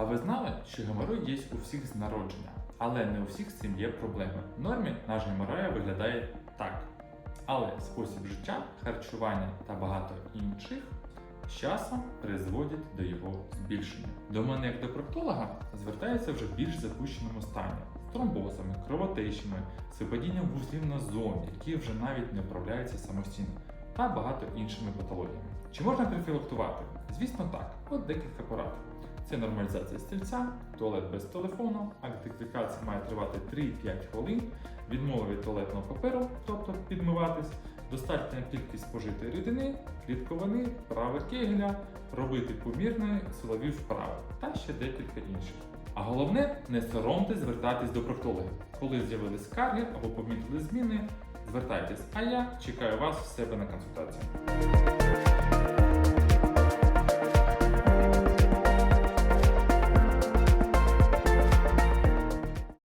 А ви знали, що геморой є у всіх з народження, але не у всіх з цим є проблеми. В нормі наш геморой виглядає так. Але спосіб життя, харчування та багато інших з часом призводять до його збільшення. До мене як до проктолога звертаються вже в більш запущеному стані з тромбозами, кровотечами, з випадінням вузлів на зоні, які вже навіть не вправляються самостійно, та багато іншими патологіями. Чи можна профілактувати? Звісно, так. От декілька порад. Це нормалізація стільця, туалет без телефону, актифікація має тривати 3-5 хвилин, відмова від туалетного паперу, тобто підмиватись, достатня кількість спожитої рідини, клітковини, вправи кегеля, робити помірні силові вправи та ще декілька інших. А головне, не соромтесь звертатись до проктологів. Коли з'явились скарги або помітили зміни, звертайтесь, а я чекаю вас в себе на консультацію.